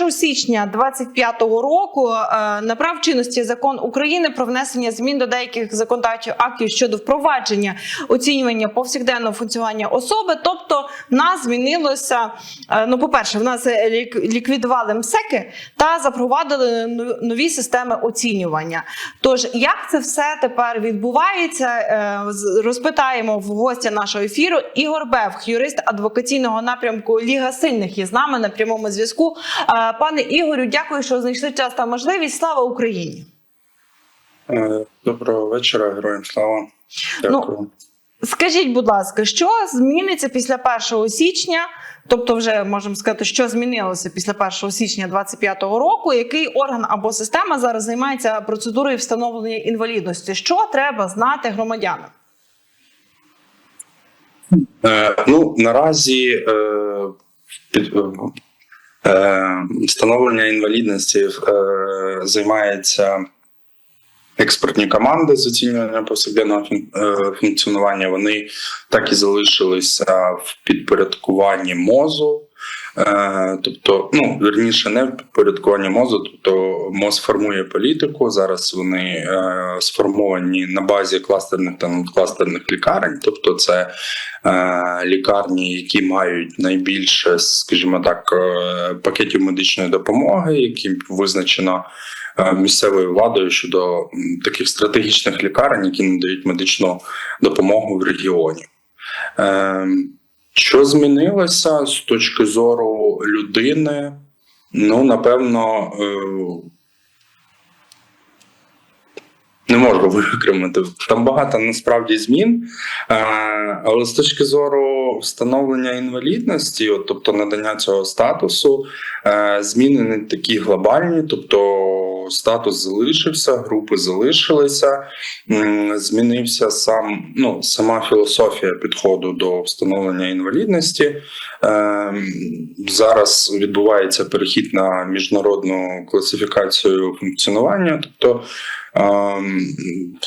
1 січня 2025 року е, набрав чинності закон України про внесення змін до деяких законодавчих актів щодо впровадження оцінювання повсякденного функціонування особи. Тобто, в нас змінилося. е, Ну, по-перше, в нас е, ліквідували МСЕКи та запровадили нові системи оцінювання. Тож, як це все тепер відбувається, з- розпитаємо в гостя нашого ефіру. Ігор Бевх, юрист адвокаційного напрямку Ліга сильних, є з нами на прямому зв'язку. Е, Пане Ігорю, дякую, що знайшли час та можливість. Слава Україні! Е, Доброго вечора, героям слава. Дякую. Скажіть, будь ласка, що зміниться після 1 січня? Тобто, вже можемо сказати, що змінилося після 1 січня 2025 року. Який орган або система зараз займається процедурою встановлення інвалідності? Що треба знати громадянам? Е, ну, наразі е, встановлення інвалідності е, займається експертні команди з оцінювання повсякденного е, функціонування. Вони так і залишилися в підпорядкуванні мозу. Е, Тобто, ну верніше, не в підпорядкуванні мозу, тобто МОЗ формує політику. Зараз вони е, сформовані на базі кластерних та надкластерних лікарень, тобто це е, лікарні, які мають найбільше, скажімо так, пакетів медичної допомоги, які визначено місцевою владою щодо таких стратегічних лікарень, які надають медичну допомогу в регіоні. Що змінилося з точки зору людини? Ну, напевно, е, не можу виокремити. Там багато насправді змін. Е, Але з точки зору встановлення інвалідності, от, тобто надання цього статусу, е, зміни не такі глобальні, тобто статус залишився, групи залишилися, змінився сам ну, сама філософія підходу до встановлення інвалідності. Е, Зараз відбувається перехід на міжнародну класифікацію функціонування, тобто Ем,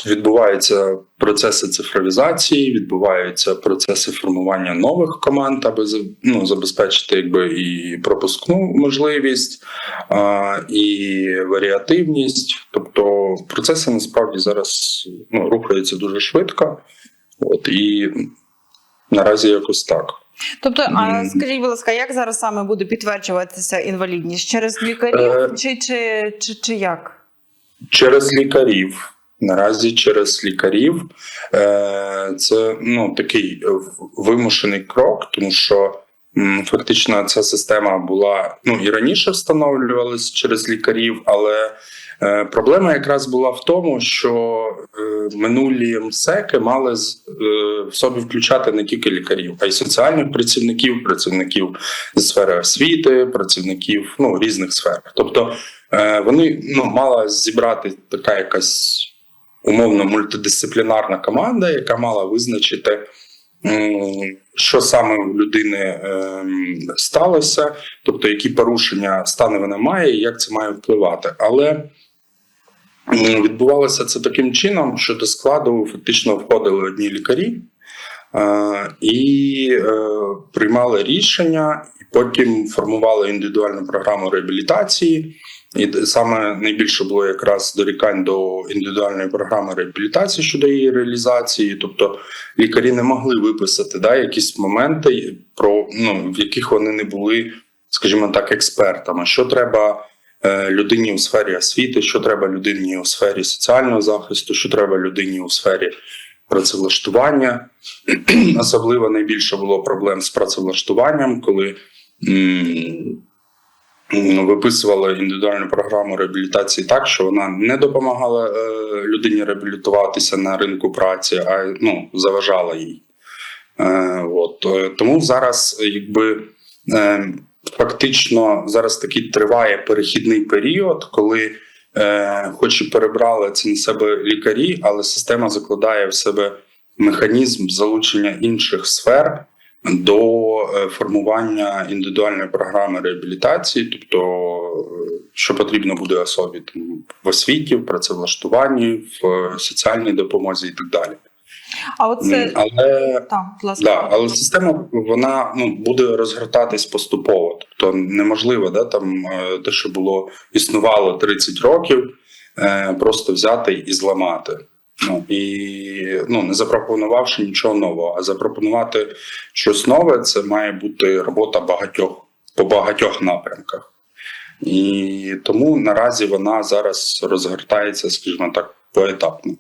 Відбуваються процеси цифровізації, відбуваються процеси формування нових команд, аби ну, забезпечити якби і пропускну можливість, і варіативність. Тобто процеси насправді зараз ну, рухаються дуже швидко. От і наразі якось так. Тобто, а скажіть, будь ласка, як зараз саме буде підтверджуватися інвалідність? Через лікарів Е, чи, чи, чи, чи як? Через лікарів. Наразі через лікарів Е, це ну такий вимушений крок, тому що фактично ця система була ну і раніше встановлювалась через лікарів, але проблема якраз була в тому, що е, минулі МСЕКи мали з- е, в собі включати не тільки лікарів, а й соціальних працівників, працівників зі сфери освіти, працівників ну різних сфер. Тобто е, вони ну мала зібрати така якась умовно мультидисциплінарна команда, яка мала визначити, що саме у людини ем, сталося, тобто які порушення стане вона має, і як це має впливати. Але відбувалося це таким чином, що до складу фактично входили одні лікарі. е, І е, приймали рішення, і потім формували індивідуальну програму реабілітації. І саме найбільше було якраз дорікань до індивідуальної програми реабілітації щодо її реалізації. Тобто лікарі не могли виписати да, якісь моменти, про ну, в яких вони не були, скажімо так, експертами. Що треба людині у сфері освіти, що треба людині у сфері соціального захисту, що треба людині у сфері працевлаштування. Особливо найбільше було проблем з працевлаштуванням, коли. м, Виписували індивідуальну програму реабілітації так, що вона не допомагала е, людині реабілітуватися на ринку праці, а ну, заважала їй. Е, от. е, Тому зараз, е, якби е, фактично зараз такий триває перехідний період, коли, е, хоч і перебрали це на себе лікарі, але система закладає в себе механізм залучення інших сфер до е, формування індивідуальної програми реабілітації, тобто е, що потрібно буде особі там, в освіті, в працевлаштуванні, в е, соціальній допомозі і так далі. А оце Але так, будь. Да, але система вона ну буде розгортатись поступово. Тобто неможливо, да, там е, те, що було існувало 30 років, е, просто взяти і зламати. Ну і ну не запропонувавши нічого нового, а запропонувати щось нове, це має бути робота багатьох по багатьох напрямках. І тому наразі вона зараз розгортається, скажімо так, поетапно.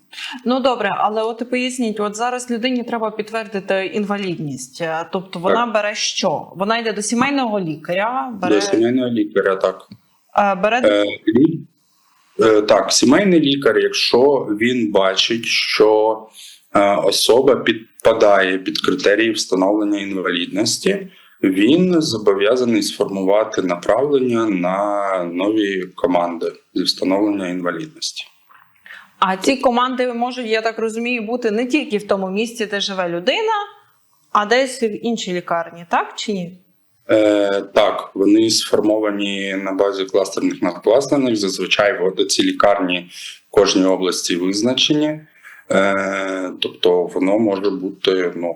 Ну добре, але от поясніть, от зараз людині треба підтвердити інвалідність. Е, Тобто вона бере що? Вона йде до сімейного лікаря, бере, До сімейного лікаря так. е, бере Е, е, Так, сімейний лікар, якщо він бачить, що е, особа підпадає під критерії встановлення інвалідності, він зобов'язаний сформувати направлення на нові команди зі встановлення інвалідності. А ці команди можуть, я так розумію, бути не тільки в тому місці, де живе людина, а десь в іншій лікарні, так чи ні? Е, так, вони сформовані на базі кластерних надкластерних. Зазвичай ці лікарні в кожній області визначені. Е, тобто воно може бути ну,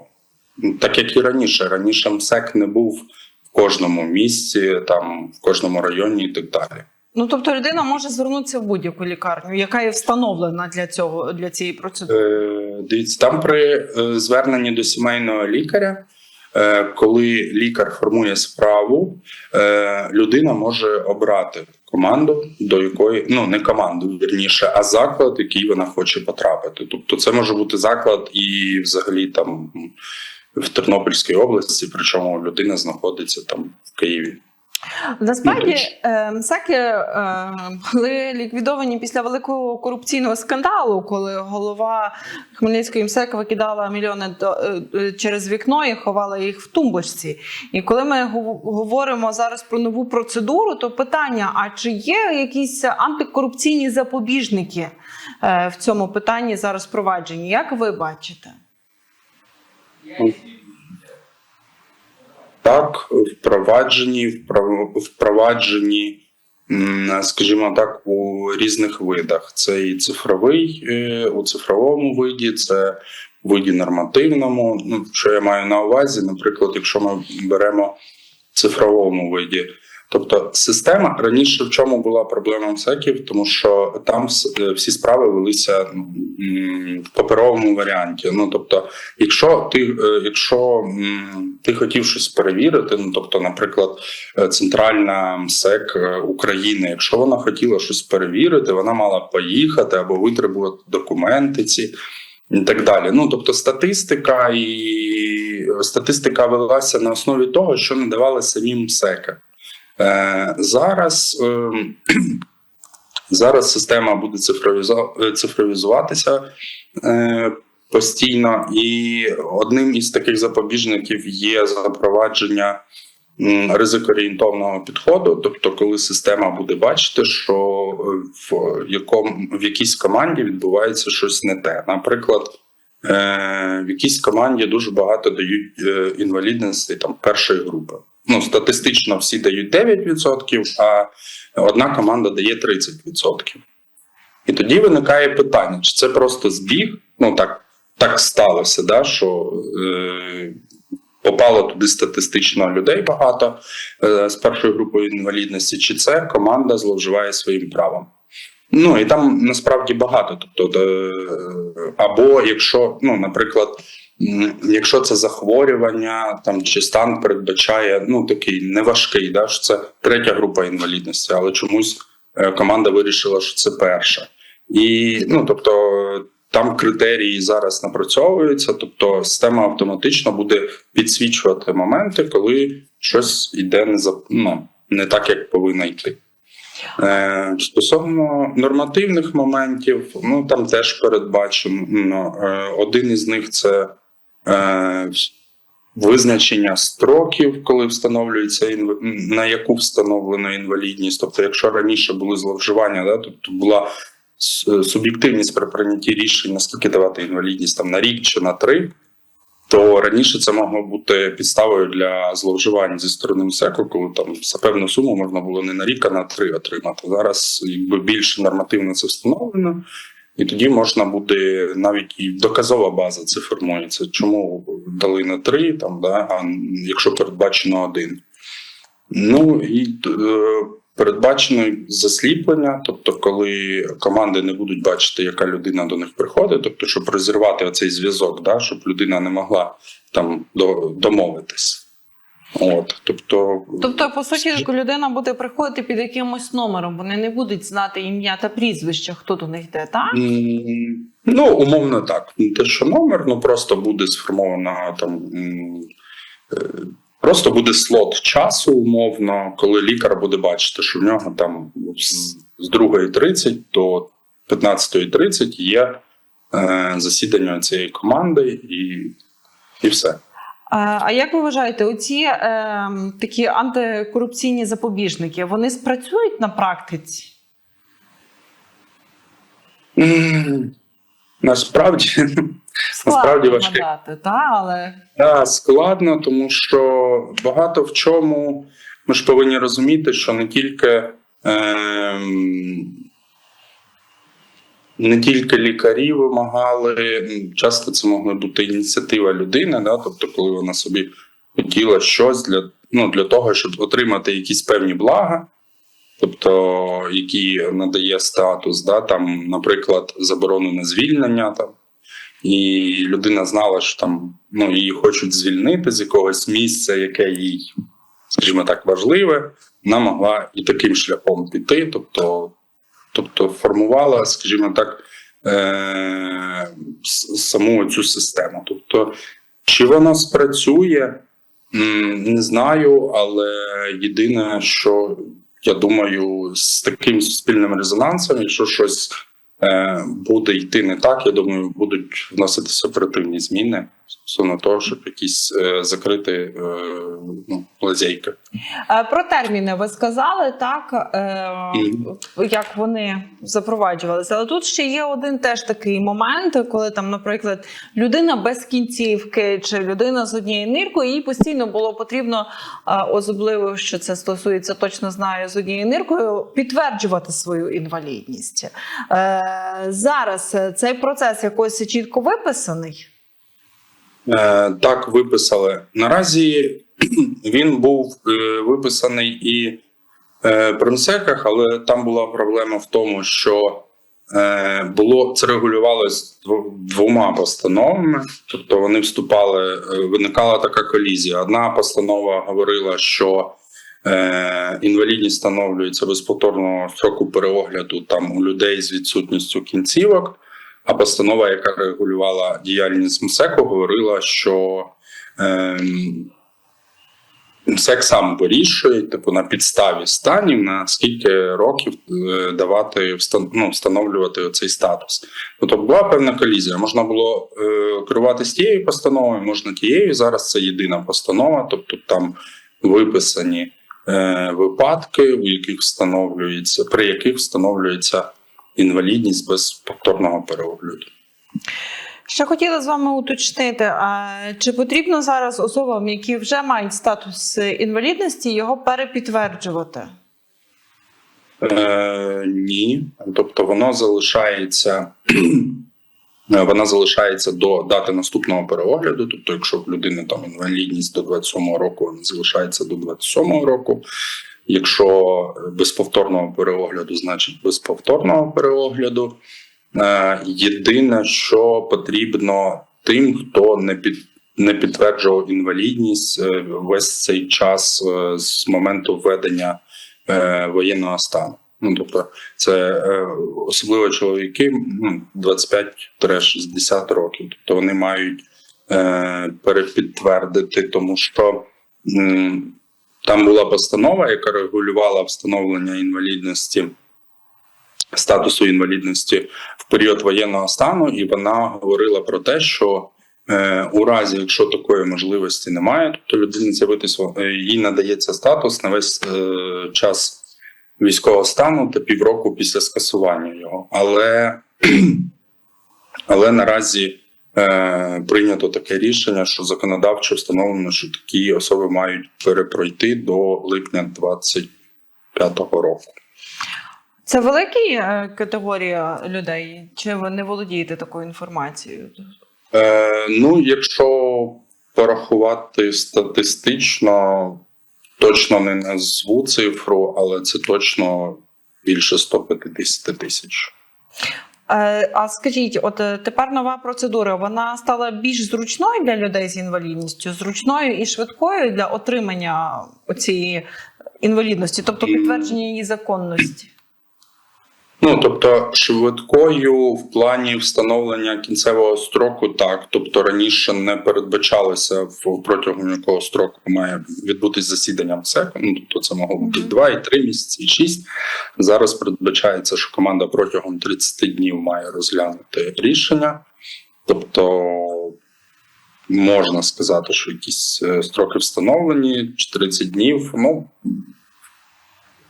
так як і раніше. Раніше МСЕК не був в кожному місці, там в кожному районі і так далі. Ну тобто людина може звернутися в будь-яку лікарню, яка є встановлена для цього для цієї процедури. Е, Дивіться, там при е, зверненні до сімейного лікаря, е, коли лікар формує справу, е, людина може обрати команду, до якої ну не команду, вірніше, а заклад, в який вона хоче потрапити. Тобто, це може бути заклад і взагалі там в Тернопільській області, причому людина знаходиться там в Києві. Насправді е, МСЕКи е, були ліквідовані після великого корупційного скандалу, коли голова Хмельницької МСЕК викидала мільйони е, через вікно і ховала їх в тумбочці. І коли ми гов- говоримо зараз про нову процедуру, то питання: а чи є якісь антикорупційні запобіжники в цьому питанні зараз впроваджені? Як ви бачите? Так, впроваджені, впроваджені, скажімо так, у різних видах. Це і цифровий е, у цифровому виді, це у виді нормативному. Ну, що я маю на увазі, наприклад, якщо ми беремо в цифровому виді. Тобто система раніше в чому була проблема МСЕКів, тому що там е, всі справи велися в паперовому варіанті. Ну тобто, якщо ти, е, якщо ти хотів щось перевірити, ну тобто, наприклад, е, центральна МСЕК України, якщо вона хотіла щось перевірити, вона мала поїхати або витребувати документи ці. І так далі. Ну тобто, статистика і статистика велася на основі того, що надавали самі МСЕКи. Е, зараз, е, зараз система буде цифровізо- цифровізуватися е, постійно, і одним із таких запобіжників є запровадження ризикоорієнтовного підходу. Тобто, коли система буде бачити, що е, в якому в якійсь команді відбувається щось не те. Наприклад, е, в якійсь команді дуже багато дають е, інвалідності там першої групи. Ну, статистично всі дають 9%, а одна команда дає 30%. І тоді виникає питання: чи це просто збіг? Ну так, так сталося, да, що е, попало туди статистично людей багато е, з першою групою інвалідності, чи це команда зловживає своїм правом? Ну і там насправді багато. Тобто, е, або якщо, ну, наприклад, якщо це захворювання там чи стан передбачає ну такий неважкий, да, що це третя група інвалідності, але чомусь е, команда вирішила, що це перша. І ну тобто там критерії зараз напрацьовуються, тобто система автоматично буде підсвічувати моменти, коли щось йде не за ну, не так, як повинно йти. Е, Стосовно нормативних моментів, ну там теж передбачено. Е, Один із них це е, визначення строків, коли встановлюється інв... на яку встановлена інвалідність. Тобто, якщо раніше були зловживання, да, тобто була суб'єктивність при прийнятті рішень, наскільки давати інвалідність там на рік чи на три. То раніше це могло бути підставою для зловживань зі сторони МСЕКу, коли там за певну суму можна було не на рік, а на три отримати. Зараз якби більше нормативно це встановлено, І тоді можна буде навіть і доказова база це формується. Чому дали на три, там, да, а якщо передбачено один. Ну і е, передбачено засліплення, тобто, коли команди не будуть бачити, яка людина до них приходить, тобто, щоб розірвати оцей зв'язок, да, щоб людина не могла там домовитись. От, тобто, Тобто, по суті, людина буде приходити під якимось номером, вони не будуть знати ім'я та прізвище, хто до них йде, так? Ну, умовно так. Не те, що номер, ну просто буде сформована там. Просто буде слот часу, умовно, коли лікар буде бачити, що в нього там з, з 2.30 до 15.30 є е, засідання цієї команди, і, і все. А а як ви вважаєте, оці е, такі антикорупційні запобіжники вони спрацюють на практиці? Насправді, Насправді важке. гадати, та, але Да, складно, тому що багато в чому ми ж повинні розуміти, що не тільки, ем, не тільки лікарі вимагали, часто це могла бути ініціатива людини, да, тобто, коли вона собі хотіла щось для, ну, для того, щоб отримати якісь певні блага. Тобто, які надає статус, да, там, наприклад, заборону на звільнення, там, і людина знала, що там ну, її хочуть звільнити з якогось місця, яке їй, скажімо так, важливе, вона могла і таким шляхом піти, тобто, тобто формувала, скажімо так, е- саму цю систему. Тобто, чи воно спрацює, не знаю, але єдине, що я думаю, з таким суспільним резонансом, якщо щось е, буде йти не так, я думаю, будуть вноситися оперативні зміни стосовно того, щоб якісь е, закрити е, ну, лазейки. Е, Про терміни ви сказали так, е, як вони запроваджувалися. Але тут ще є один теж такий момент, коли там, наприклад, людина без кінцівки чи людина з однією ниркою, їй постійно було потрібно, е, особливо що це стосується, точно знаю, з однією ниркою, підтверджувати свою інвалідність. Е, Зараз е, цей процес якось чітко виписаний. Е, так виписали. Наразі він був е, виписаний і е, але там була проблема в тому, що було це регулювалось дво- двома постановами, тобто вони вступали, виникала така колізія. Одна постанова говорила, що інвалідність встановлюється без повторного строку переогляду там у людей з відсутністю кінцівок. А постанова, яка регулювала діяльність МСЕКу, говорила, що ем, МСЕК сам вирішує, типу, на підставі станів, на скільки років е, давати ну, встановлювати цей статус. Тобто була певна колізія. Можна було е, керуватися тією постановою, можна тією. Зараз це єдина постанова, тобто там виписані е, випадки, у яких встановлюється, при яких встановлюється інвалідність без повторного переогляду. Ще хотіла з вами уточнити, а чи потрібно зараз особам, які вже мають статус інвалідності, його перепідтверджувати? Е, ні, тобто воно залишається. Вона залишається до дати наступного переогляду. Тобто, якщо в людини там інвалідність до 27-го року, вона залишається до 27-го року. Якщо без повторного переогляду, значить без повторного переогляду. Е, Єдине, що потрібно тим, хто не під не підтверджував інвалідність е, весь цей час е, з моменту введення воєнного стану. Ну тобто, це особливо чоловіки ну, 25-60 років. Тобто вони мають перепідтвердити, тому що там була постанова, яка регулювала встановлення інвалідності. Статусу інвалідності в період воєнного стану, і вона говорила про те, що е, у разі, якщо такої можливості немає, тобто людині з'явитися, е, їй надається статус на весь е, час військового стану та півроку після скасування його. Але, але наразі прийнято таке рішення, що законодавчо встановлено, що такі особи мають перепройти до липня 25-го року. Це великі е, категорія людей, чи ви не володієте такою інформацією? Е, ну, якщо порахувати статистично, точно не назву цифру, але це точно більше 150 тисяч. Е, А скажіть, от е, тепер нова процедура вона стала більш зручною для людей з інвалідністю, зручною і швидкою для отримання цієї інвалідності, тобто підтвердження її законності. Ну, тобто, швидкою в плані встановлення кінцевого строку, так. Тобто раніше не передбачалося в протягом якого строку має відбутись засідання МСЕК. Ну, тобто це могло бути. 2, і 3 місяці, і 6. Зараз передбачається, що команда протягом 30 днів має розглянути рішення. Тобто можна сказати, що якісь е, строки встановлені, 30 днів. Ну,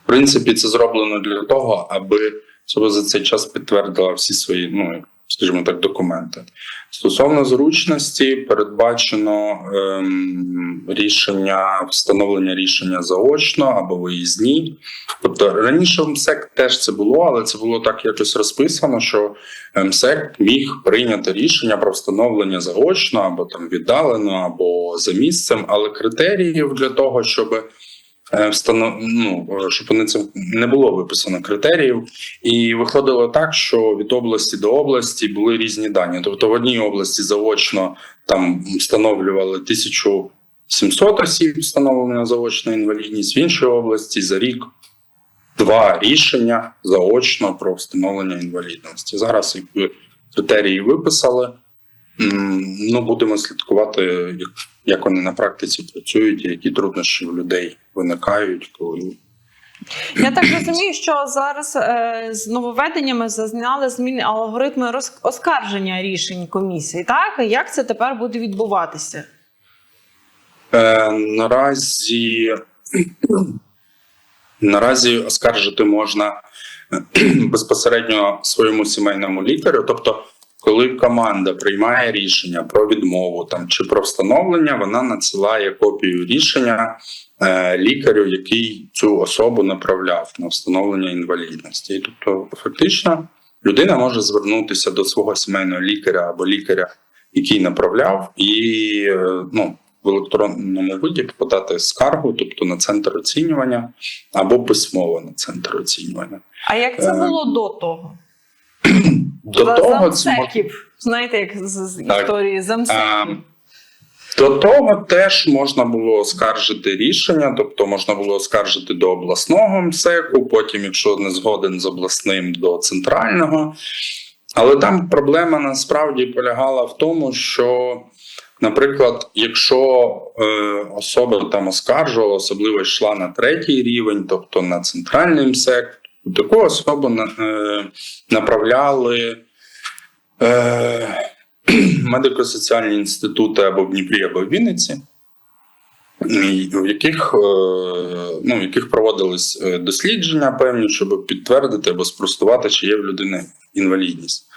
в принципі, це зроблено для того, аби особа за цей час підтвердила всі свої, ну скажімо так, документи. Стосовно зручності, передбачено ем, рішення, встановлення рішення заочно або виїзні. Тобто раніше в МСЕК теж це було, але це було так якось розписано, що МСЕК міг прийняти рішення про встановлення заочно або там віддалено, або за місцем, але критеріїв для того, щоб встанов... ну, е, щоб вони це не було виписано критеріїв, і виходило так, що від області до області були різні дані. Тобто в одній області заочно там встановлювали 1700 осіб встановлена заочна інвалідність, в іншій області за рік два рішення заочно про встановлення інвалідності. Зараз якби критерії виписали. Ну, будемо слідкувати, як, як вони на практиці працюють, які труднощі в людей виникають, коли Я так розумію, що зараз е, з нововведеннями зазнали зміни алгоритми роз... оскарження рішень комісії. Так як це тепер буде відбуватися? Е, наразі, наразі оскаржити можна безпосередньо своєму сімейному лікарю. Тобто, коли команда приймає рішення про відмову там чи про встановлення, вона надсилає копію рішення е, лікарю, який цю особу направляв на встановлення інвалідності. І, тобто, фактично, людина може звернутися до свого сімейного лікаря або лікаря, який направляв, і е, ну, в електронному виді подати скаргу, тобто на центр оцінювання, або письмово на центр оцінювання. А як це Е, було до того? До За- того замсеків. Знаєте, як з, з Так. історії замсеків. Ем, До того теж можна було оскаржити рішення, тобто можна було оскаржити до обласного МСЕКу, потім, якщо не згоден з обласним, до центрального. Але там проблема насправді полягала в тому, що, наприклад, якщо е, особа там оскаржувала, особливо йшла на третій рівень, тобто на центральний МСЕК, таку особу е, направляли. Е, медико-соціальні інститути або в Дніпрі, або в Вінниці, в яких, е, ну, в яких проводились е, дослідження певні, щоб підтвердити або спростувати, чи є в людини інвалідність.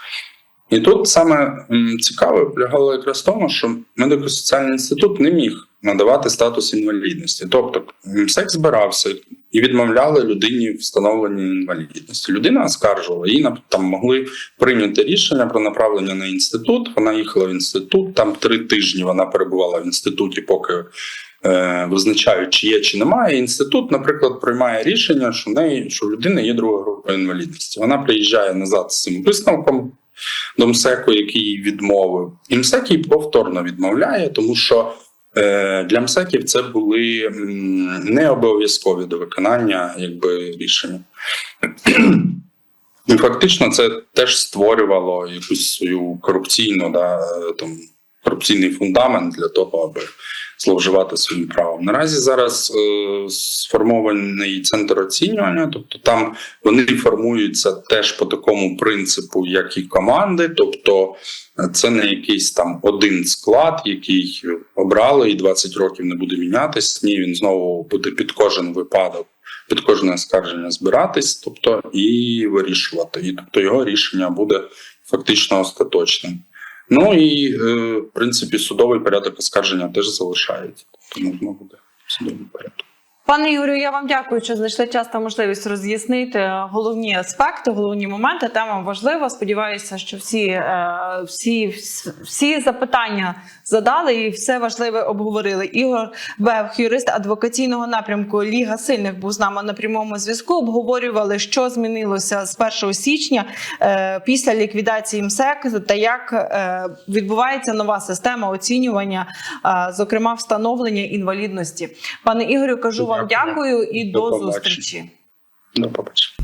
І тут саме цікаве полягало якраз в тому, що медико-соціальний інститут не міг надавати статус інвалідності. Тобто МСЕК збирався і відмовляли людині встановлення інвалідності. Людина оскаржувала, її нап- там могли прийняти рішення про направлення на інститут. Вона їхала в інститут. Там три тижні вона перебувала в інституті, поки е, визначають, чи є чи немає. Інститут, наприклад, приймає рішення, що в неї що в людини є друга група інвалідності. Вона приїжджає назад з цим висновком до МСЕКу, який їй відмовив, і МСЕК їй повторно відмовляє, тому що. Е, Для МСЕКів це були не обов'язкові до виконання якби, рішення. І фактично це теж створювало якусь свою корупційну, да, там, корупційний фундамент для того, аби зловживати своїм правом. Наразі зараз е, сформований центр оцінювання, тобто там вони формуються теж по такому принципу, як і команди, тобто е, це не якийсь там один склад, який обрали і 20 років не буде мінятись. Ні, він знову буде під кожен випадок під кожне скарження збиратись, тобто і вирішувати. І тобто його рішення буде фактично остаточним. Ну і е, в принципі судовий порядок оскарження теж залишається, тому можна буде в порядок. Пане Ігорю, я вам дякую, що знайшли час та можливість роз'яснити головні аспекти, головні моменти. Тема важлива. Сподіваюся, що всі, е, всі, всі запитання задали і все важливе обговорили. Ігор Бевх, юрист адвокаційного напрямку Ліга сильних, був з нами на прямому зв'язку. Обговорювали, що змінилося з 1 січня е, після ліквідації МСЕК та як е, відбувається нова система оцінювання, зокрема встановлення інвалідності. Пане Ігорю, кажу вам Дякую. і До до зустрічі. До побачення.